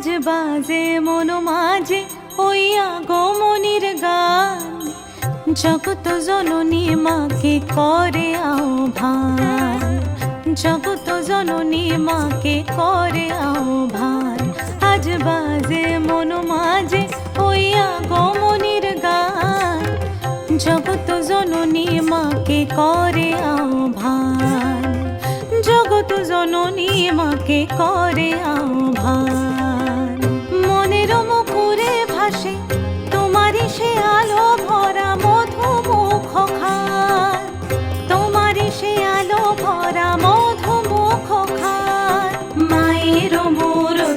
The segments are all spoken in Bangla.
আজ বাজে, মন মাঝে ওই আগমনির গান। জগত জননী মাকে করে আহ্বান। জগত জননী মাকে করে আহ্বান। আজ বাজে, মন মাঝে ওই আগমনির গান। জগত জননী মাকে করে আহ্বান। জগত জননী মাকে করে আহ্বান।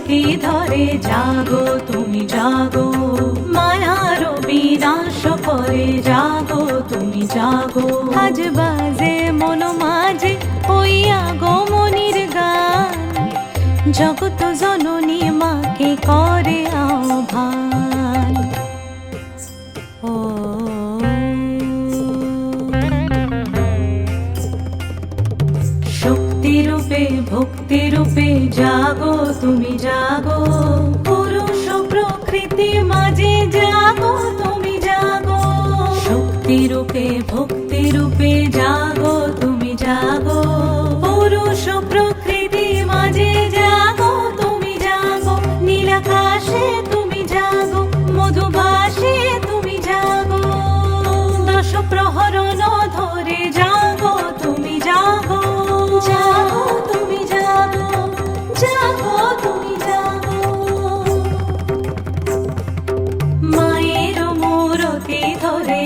মূরতি ধরে? জাগো তুমি, জাগো। মায়ার বিনাশ করে জাগো তুমি, জাগো। আজ বাজে মন মাঝে ওই আগমনির গান। জগত জননী ভক্তি রূপে জাগো তুমি জাগো।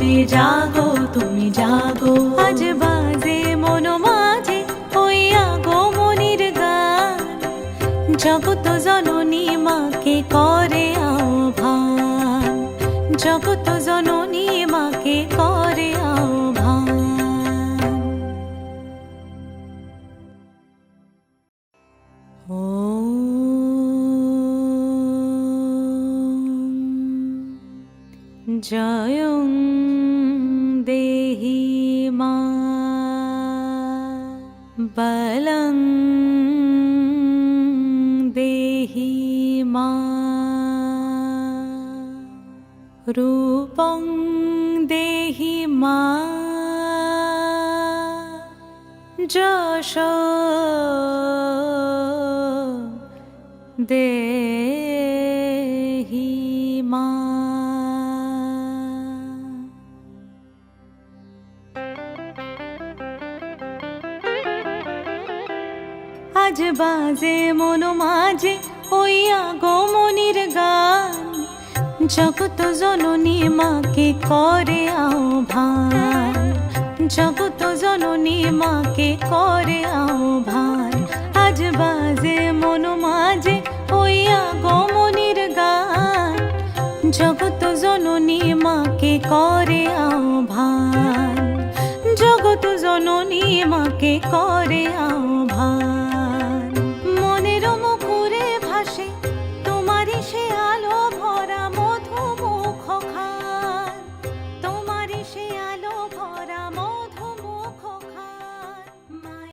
করে জাগো, তুমি জাগো। আজ বাজে মন মাঝে ওই আগমনির গান। জগত জননী মাকে করে আহ্বান। জগত জননী মাকে করে আহ্বান। জয়ং বলং দেহি মা রূপং দেহি মা যশ দেহি আজ বাজে, মন মাঝে ওই আগমনির গান। জগত জননী মাকে করে আহ্বান। জগত জননী মাকে করে আহ্বান। আজ বাজে, মন মাঝে ওই আগমনির গান। জগত জননী মাকে করে আহ্বান। জগত জননী মাকে করে আহ্বান।